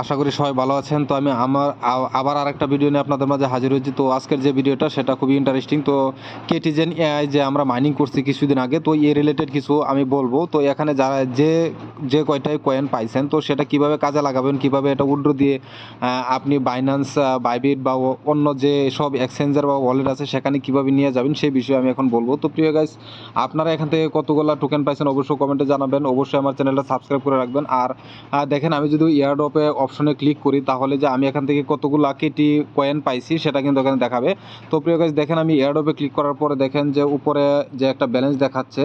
আশা করি সবাই ভালো আছেন। তো আমি আমার আবার আরেকটা ভিডিও নিয়ে আপনাদের মাঝে হাজির হয়েছি। তো আজকের যে ভিডিওটা সেটা খুবই ইন্টারেস্টিং তো কেটিজেন এআই যে আমরা মাইনিং করছি কিছুদিন আগে, তো এ রিলেটেড কিছু আমি বলব। তো এখানে যারা যে যে কয়টাই কয়েন পাইছেন, তো সেটা কীভাবে কাজে লাগাবেন, কীভাবে এটা উড্র দিয়ে আপনি বাইন্যান্স বাইবিট বা অন্য যে সব এক্সচেঞ্জার বা ওয়ালেট আছে, সেখানে কীভাবে নিয়ে যাবেন, সেই বিষয়ে আমি এখন বলব। তো প্রিয় গাইস আপনারা এখান থেকে কতগুলো টোকেন পাইছেন, অবশ্যই কমেন্টে জানাবেন। অবশ্যই আমার চ্যানেলটা সাবস্ক্রাইব করে রাখবেন। আর দেখেন, আমি যদি ইয়ারডপে অপশনে ক্লিক করি, তাহলে যে আমি এখান থেকে কতগুলো কেটি কয়েন পাইছি, সেটা কিন্তু এখানে দেখাবে। তো প্রিয় গাইজ দেখেন আমি ইয়ারডপে ক্লিক করার পরে দেখেন যে উপরে যে একটা ব্যালেন্স দেখাচ্ছে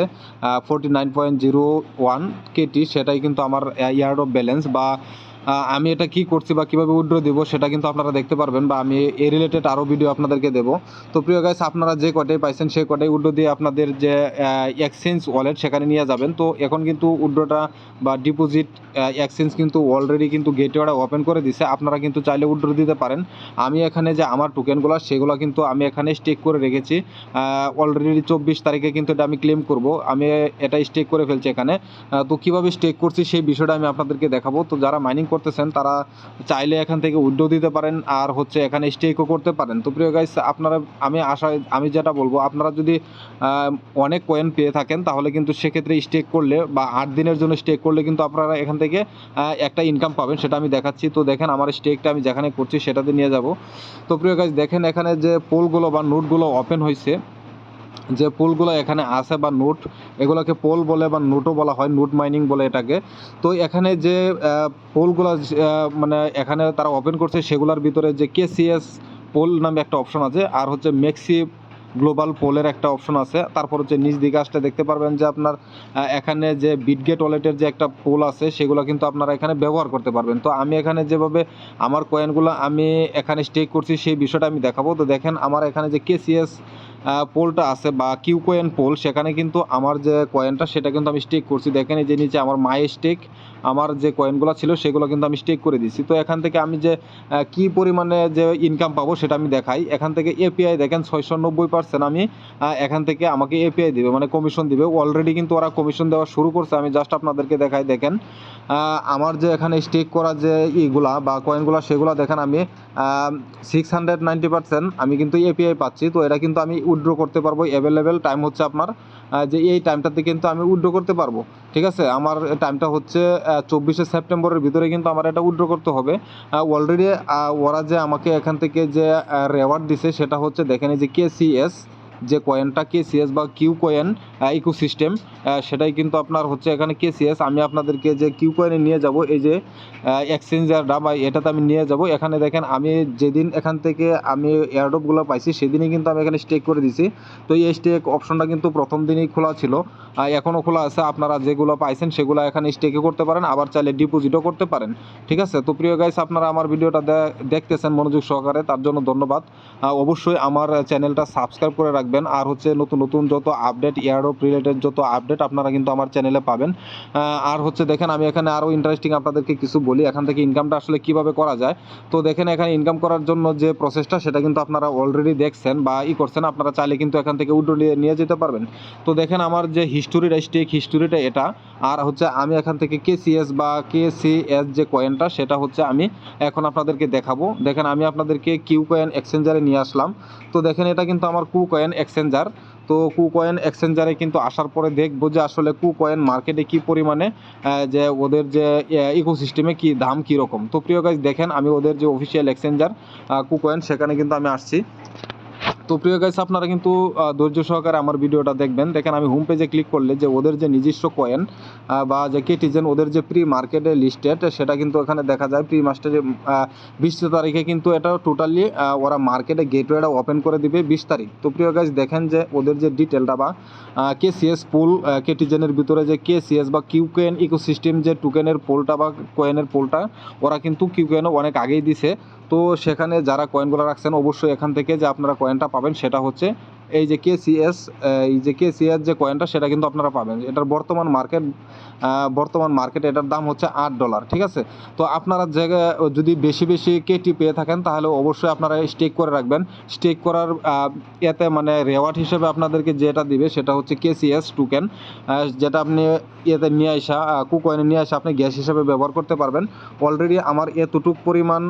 forty nine point zero one KT সেটাই কিন্তু আমার ইয়ারডপ ব্যালেন্স বা আমি এটা কি করছি বা কীভাবে উইড্রো দিব সেটা কিন্তু আপনারা দেখতে পারবেন বা আমি এ রিলেটেড আরও ভিডিও আপনাদেরকে দেবো। তো প্রিয় গাইস আপনারা যে কটাই পাইছেন সেই কটাই উইড্রো দিয়ে আপনাদের যে এক্সচেঞ্জ ওয়ালেট সেখানে নিয়ে যাবেন। তো এখন কিন্তু উইড্রোটা বা ডিপোজিট এক্সচেঞ্জ কিন্তু অলরেডি কিন্তু গেটওয়েটা ওপেন করে দিছে। আপনারা কিন্তু চাইলে উইড্রো দিতে পারেন। আমি এখানে যে আমার টোকেনগুলো সেগুলো কিন্তু আমি এখানে স্টেক করে রেখেছি। অলরেডি চব্বিশ তারিখে কিন্তু এটা আমি ক্লেম করব। আমি এটা স্টেক করে ফেলছি এখানে। তো কীভাবে স্টেক করছি সেই বিষয়টা আমি আপনাদেরকে দেখাবো। তো যারা মাইনিং করতেছেন, তারা চাইলে এখান থেকে উইড্রো দিতে পারেন আর হচ্ছে এখানে স্টেকও করতে পারেন। তো প্রিয় গাইস আপনারা, আমি আশা, আমি যেটা বলব, আপনারা যদি অনেক কয়েন পেয়ে থাকেন, তাহলে কিন্তু সেক্ষেত্রে স্টেক করলে বা আট দিনের জন্য স্টেক করলে কিন্তু আপনারা এখান থেকে একটা ইনকাম পাবেন, সেটা আমি দেখাচ্ছি। তো দেখেন আমার স্টেকটা আমি যেখানে করছি, সেটাতে নিয়ে যাব। তো প্রিয় গাইস দেখেন এখানে যে পোলগুলো বা নোটগুলো ওপেন হয়েছে যে পোলগুলো এখানে আছে বা নোট, এগুলোকে পোল বলে বা নোটও বলা হয়, নোট মাইনিং বলে এটাকে। তো এখানে যে পোলগুলো মানে এখানে তারা ওপেন করছে, সেগুলোর ভিতরে যে কেসিএস পোল নামে একটা অপশন আছে, আর হচ্ছে মেক্সি গ্লোবাল পোলের একটা অপশন আছে। তারপর হচ্ছে নিচ দিকে আসলে দেখতে পারবেন যে আপনার এখানে যে বিটগেট ওয়ালেটের যে একটা পোল আছে, সেগুলো কিন্তু আপনারা এখানে ব্যবহার করতে পারবেন। তো আমি এখানে যেভাবে আমার কয়েনগুলো আমি এখানে স্টেক করছি, সেই বিষয়টা আমি দেখাবো। তো দেখেন আমার এখানে যে কেসিএস পোলটা আছে বা কিউ কয়েন পোল, সেখানে কিন্তু আমার যে কয়েনটা সেটা কিন্তু আমি স্টেক করছি। দেখেন এই যে নিচে আমার মাই স্টেক আমার যে কয়েনগুলো ছিল, সেগুলো কিন্তু আমি স্টেক করে দিয়েছি তো এখান থেকে আমি যে কি পরিমাণে যে ইনকাম পাবো, সেটা আমি দেখাই। এখান থেকে এপিআই দেখেন, ছয়শো নব্বই পার্সেন্ট আমি এখান থেকে আমাকে এপিআই দিবে মানে কমিশন দিবে। অলরেডি কিন্তু ওরা কমিশন দেওয়া শুরু করছে, আমি জাস্ট আপনাদেরকে দেখাই, দেখেন। আমার যে এখানে স্টেক করা যে ইগুলা বা কয়েনগুলা সেগুলো দেখেন আমি সিক্স হান্ড্রেড নাইনটি পার্সেন্ট আমি কিন্তু এপিআই পাচ্ছি। তো এটা কিন্তু আমি উইড্রো করতে পারব অ্যাভেলেবেল টাইম হচ্ছে আপনার যে এই টাইমটাতে কিন্তু আমি উইড্রো করতে পারব, ঠিক আছে? আমার টাইমটা হচ্ছে চব্বিশে সেপ্টেম্বরের ভিতরে কিন্তু আমার এটা উইড্রো করতে হবে। অলরেডি ওরা যে আমাকে এখান থেকে যে রেওয়ার্ড দিছে সেটা হচ্ছে, দেখেন এই যে কেসিএস যে কয়েনটা কেসিএস বা কিউ কয়েন ইকোসিস্টেম সেটাই কিন্তু আপনার হচ্ছে এখানে কেসিএস আমি আপনাদেরকে যে কিউ কয়েনে নিয়ে যাব, এই যে এক্সচেঞ্জারটা বা এটাতে আমি নিয়ে যাব। এখানে দেখেন, আমি যেদিন এখান থেকে আমি এয়ারড্রপগুলো পাইছি, সেদিনই কিন্তু আমি এখানে স্টেক করে দিছি। তো এই স্টেক অপশনটা কিন্তু প্রথম দিনই খোলা ছিল। এখনও খোলা আছে, আপনারা যেগুলো পাইছেন সেগুলো এখানে স্টেকে করতে পারেন, আবার চাইলে ডিপোজিটও করতে পারেন। ঠিক আছে? তো প্রিয় গাইস আপনারা আমার ভিডিওটা দেখতেছেন মনোযোগ সহকারে, তার জন্য ধন্যবাদ। অবশ্যই আমার চ্যানেলটা সাবস্ক্রাইব করে রাখবেন। আর হচ্ছে নতুন নতুন যত আপডেট এয়ারড্রপ রিলেটেড যত আপডেট আপনারা কিন্তু আমার চ্যানেলে পাবেন। আর হচ্ছে দেখেন আমি এখানে আরও ইন্টারেস্টিং আপনাদেরকে কিছু বলি। এখান থেকে ইনকামটা আসলে কীভাবে করা যায়? তো দেখেন এখানে ইনকাম করার জন্য যে প্রসেসটা সেটা কিন্তু আপনারা অলরেডি দেখছেন বা ই করছেন। আপনারা চাইলে কিন্তু এখান থেকে উড্রো নিয়ে নিয়ে যেতে পারবেন। তো দেখেন আমার যে হিস্টোরিটা স্টেক হিস্টোরিটা এটা, আর হচ্ছে আমি এখান থেকে কেসিএস বা কেসিএস যে কয়েনটা সেটা হচ্ছে আমি এখন আপনাদেরকে দেখাবো। দেখেন আমি আপনাদেরকে কিউ কয়েন এক্সচেঞ্জারে নিয়ে আসলাম। তো দেখেন এটা কিন্তু আমার কু কয়েন এক্সচেঞ্জার তো কুকয়েন এক্সচেঞ্জারে কিন্তু আসার পরে দেখব যে আসলে কুকয়েন মার্কেটে কি পরিমাণে যে ওদের যে ইকোসিস্টেমে কি দাম কীরকম। তো প্রিয় গাইজ দেখেন আমি ওদের যে অফিসিয়াল এক্সচেঞ্জার কুকয়েন সেখানে কিন্তু আমি আসছি। তো প্রিয় গাইস আপনারা কিন্তু ধৈর্য সহকারে আমার ভিডিওটা দেখবেন। দেখেন, আমি হোম পেজে ক্লিক করলে যে ওদের যে নিজস্ব কয়েন বা যে কেটিজেন ওদের যে প্রি মার্কেটে লিস্টেড সেটা কিন্তু এখানে দেখা যায়। প্রি মাস্টারে বিশ তারিখে কিন্তু এটা টোটালি ওরা মার্কেটে গেটওয়েটা ওপেন করে দিবে বিশ তারিখ। তো প্রিয় গাইস দেখেন যে ওদের যে ডিটেলটা বা কে সিএস পুল কেটিজেনের ভিতরে যে কে সিএস বা কিউ কয়েন ইকোসিস্টেম যে টোকেনের পোলটা বা কয়েনের পোলটা ওরা কিন্তু কিউ কয়েনও অনেক আগেই দিছে। তো সেখানে যারা কয়েনগুলো রাখছেন অবশ্যই এখান থেকে যে আপনারা কয়েনটা পাবেন সেটা হচ্ছে এই যে কেসিএস এই যে কেসিএস যে কয়েনটা সেটা কিন্তু আপনারা পাবেন। এটার বর্তমান মার্কেট বর্তমান মার্কেটে এটার দাম হচ্ছে আট ডলার ঠিক আছে? তো আপনারা জায়গায় যদি বেশি বেশি কেটি পেয়ে থাকেন, তাহলে অবশ্যই আপনারা স্টেক করে রাখবেন। স্টেক করার এতে মানে রেওয়ার্ড হিসেবে আপনাদেরকে যেটা দিবে, সেটা হচ্ছে কেসিএস টোকেন যেটা আপনি এতে নিয়ে আসা কুকয়েনে নিয়ে আসা আপনি গ্যাস হিসেবে ব্যবহার করতে পারবেন। অলরেডি আমার এতটুক পরিমাণ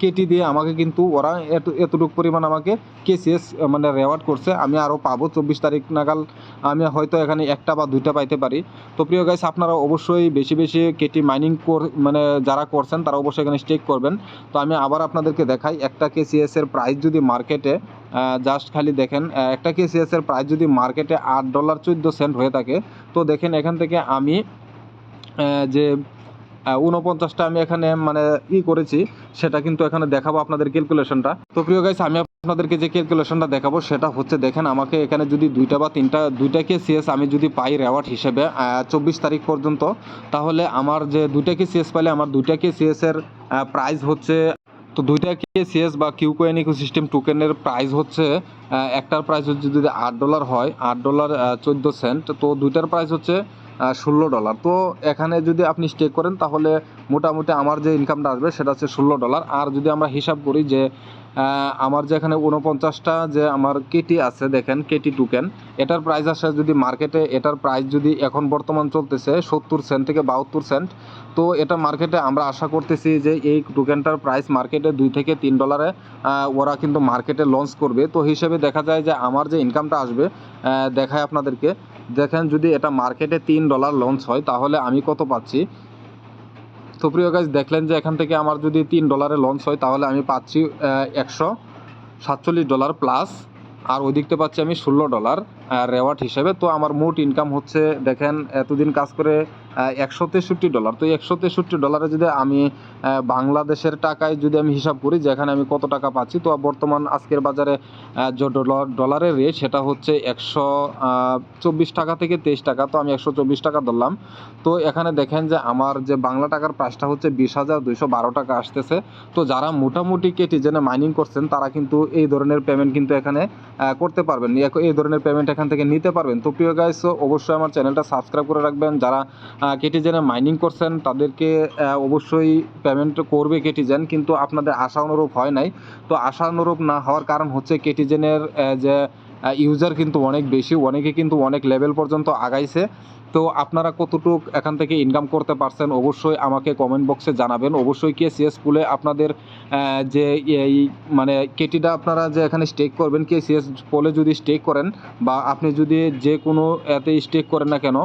কেটি দিয়ে আমাকে কিন্তু ওরা এত এতটুকু পরিমাণ আমাকে কেসিএস মানে রেওয়ার্ড করছে। আমি আরও পাবো। চব্বিশ তারিখ নাগাল আমি হয়তো এখানে একটা বা দুইটা পাইতে পারি। তো প্রিয় গাইস আপনারা অবশ্যই বেশি বেশি কেটি মাইনিং কর মানে যারা করছেন, তারা অবশ্যই এখানে স্টেক করবেন। তো আমি আবার আপনাদেরকে দেখাই, একটা কেসিএস এর প্রাইস যদি মার্কেটে জাস্ট খালি দেখেন একটা কেসিএস এর প্রাইস যদি মার্কেটে আট ডলার চোদ্দ সেন্ট হয়ে থাকে, তো দেখেন এখান থেকে আমি যে উনপঞ্চাশটা আমি এখানে মানে ই করেছি, সেটা কিন্তু এখানে দেখাবো আপনাদের ক্যালকুলেশনটা তো প্রিয় গাইস আমি আপনাদেরকে যে ক্যালকুলেশনটা দেখাবো, সেটা হচ্ছে দেখেন, আমাকে এখানে যদি দুইটা বা তিনটা, দুইটা কেসিএস আমি যদি পাই রেওয়ার্ড হিসেবে চব্বিশ তারিখ পর্যন্ত, তাহলে আমার যে দুইটা কেসিএস পাইলে, আমার দুইটা কেসিএস এর প্রাইস হচ্ছে, তো দুইটা কেসিএস বা কিউ কোয়েন ইকোসিস্টেম টোকেনের প্রাইস হচ্ছে একটার প্রাইস হচ্ছে যদি আট ডলার হয়, আট ডলার চোদ্দ সেন্ট তো দুইটার প্রাইস হচ্ছে ষোলো ডলার তো এখানে যদি আপনি স্টে করেন, তাহলে মোটামুটি আমার যে ইনকামটা আসবে, সেটা হচ্ছে ষোলো ডলার আর যদি আমরা হিসাব করি যে আমার যে এখানে উনপঞ্চাশটা যে আমার কেটি আছে, দেখেন, কেটি টোকেন, এটার প্রাইস আসে যদি মার্কেটে এটার প্রাইস যদি এখন বর্তমান চলতেছে সত্তর সেন্ট থেকে বাহাত্তর সেন্ট তো এটা মার্কেটে আমরা আশা করতেছি যে এই টোকেনটার প্রাইস মার্কেটে দুই থেকে তিন ডলারে ওরা কিন্তু মার্কেটে লঞ্চ করবে। তো হিসেবে দেখা যায় যে আমার যে ইনকামটা আসবে দেখায় আপনাদেরকে। দেখেন যদি এটা মার্কেটে তিন ডলার লঞ্চ হয়, তাহলে আমি কত পাচ্ছি? তো প্রিয় গাছ দেখলেন যে এখান থেকে আমার যদি তিন ডলারে লঞ্চ হয়, তাহলে আমি পাচ্ছি একশো সাতচল্লিশ ডলার প্লাস আর ওই দিকতে পাচ্ছি আমি ষোলো ডলার রেওয়ার্ড হিসেবে। তো আমার মোট ইনকাম হচ্ছে, দেখেন, এতদিন কাজ করে একশো তেষট্টি ডলার। তো একশো তেষট্টি ডলারে যদি আমি বাংলাদেশের টাকায় যদি আমি হিসাব করি, যেখানে আমি কত টাকা পাচ্ছি, তো বর্তমান আজকের বাজারে যে ডলার, ডলারের রেট সেটা হচ্ছে একশো চব্বিশ টাকা থেকে তেইশ টাকা। তো আমি একশো চব্বিশ টাকা ধরলাম। তো এখানে দেখেন যে আমার যে বাংলা টাকার প্রাইসটা হচ্ছে বিশ হাজার দুইশো বারো টাকা আসতেছে। তো যারা মোটামুটি কেটি জেনে মাইনিং করছেন, তারা কিন্তু এই ধরনের পেমেন্ট কিন্তু এখানে করতে পারবেন। এই ধরনের পেমেন্ট এখান থেকে নিতে পারবেন। তো প্রিয় গাইস অবশ্যই আমার চ্যানেলটা সাবস্ক্রাইব করে রাখবেন। যারা কেটিজেনে মাইনিং করছেন, তাদেরকে অবশ্যই পেমেন্ট করবে কেটিজেন, কিন্তু আপনাদের আশা অনুরূপ হয় নাই। তো আশা অনুরূপ না হওয়ার কারণ হচ্ছে কেটিজেনের যে ইউজার কিন্তু অনেক বেশি, অনেকে কিন্তু অনেক লেভেল পর্যন্ত আগাইছে। তো আপনারা কতটুক এখান থেকে ইনকাম করতে পারছেন অবশ্যই আমাকে কমেন্ট বক্সে জানাবেন। অবশ্যই কে সিএস পুলে আপনাদের যে এই মানে কেটিটা আপনারা যে এখানে স্টেক করবেন কে সিএস পোলে যদি স্টেক করেন বা আপনি যদি যে কোনো এতে স্টেক করেন না কেন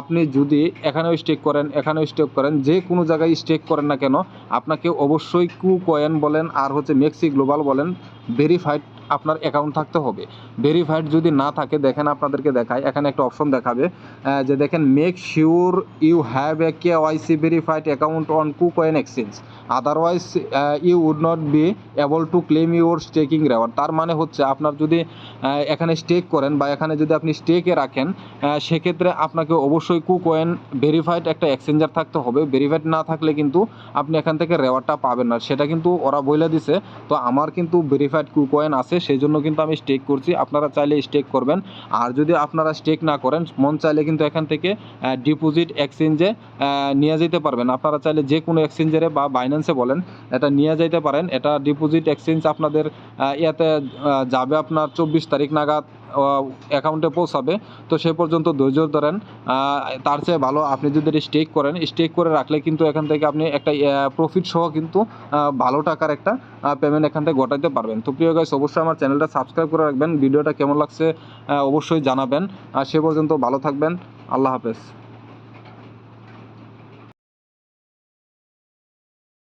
আপনি যদি এখানেও স্টেক করেন, এখানেও স্টেক করেন, যে কোনো জায়গায় স্টেক করেন না কেন, আপনাকে অবশ্যই কু কয়েন বলেন আর হচ্ছে মেক্সি গ্লোবাল বলেন ভেরিফাইড আপনার অ্যাকাউন্ট থাকতে হবে। ভেরিফাইড যদি না থাকে, দেখেন আপনাদেরকে দেখায় এখানে একটা অপশন দেখাবে যে দেখেন make sure you have a K YC verified account on KuCoin exchange otherwise you would not be able to claim your staking reward তার মানে হচ্ছে, আপনার যদি এখানে স্টেক করেন বা এখানে যদি আপনি স্টেকে রাখেন সেক্ষেত্রে আপনাকে অবশ্যই কু কয়েন ভেরিফাইড একটা এক্সচেঞ্জার থাকতে হবে। ভেরিফাইড না থাকলে কিন্তু আপনি এখান থেকে রেওয়ার্ডটা পাবেন না। সেটা কিন্তু ওরা বলে দিছে। তো আমার কিন্তু ভেরিফাইড কু কয়েন আছে সেই জন্য কিন্তু আমি স্টেক করছি। আপনারা চাইলে স্টেক করবেন। আর যদি আপনারা স্টেক না করেন, মন চাইলে কিন্তু এখান থেকে ডিপোজিট এক্সচেঞ্জে নিয়ে যেতে পারবেন। আপনারা চাইলে যে কোনো এক্সচেঞ্জেরে বা বাইন্যান্সে বলেন, এটা নিয়ে যেতে পারেন। এটা ডিপোজিট এক্সচেঞ্জ আপনাদের ইয়াতে যাবে আপনার চব্বিশ তারিখ নাগাদ। অ্যাকাউন্টে পৌঁছাবে। তো সে পর্যন্ত ধৈর্য ধরেন তার চেয়ে ভালো আপনি যদি স্টেক করেন স্টেক করে রাখলে কিন্তু এখান থেকে আপনি একটা প্রফিট সহ কিন্তু ভালো টাকার একটা পেমেন্ট এখান থেকে ঘটাইতে পারবেন। তো প্রিয় গাইস অবশ্যই আমার চ্যানেলটা সাবস্ক্রাইব করে রাখবেন। ভিডিওটা কেমন লাগছে অবশ্যই জানাবেন। আর সে পর্যন্ত ভালো থাকবেন। আল্লাহ হাফেজ।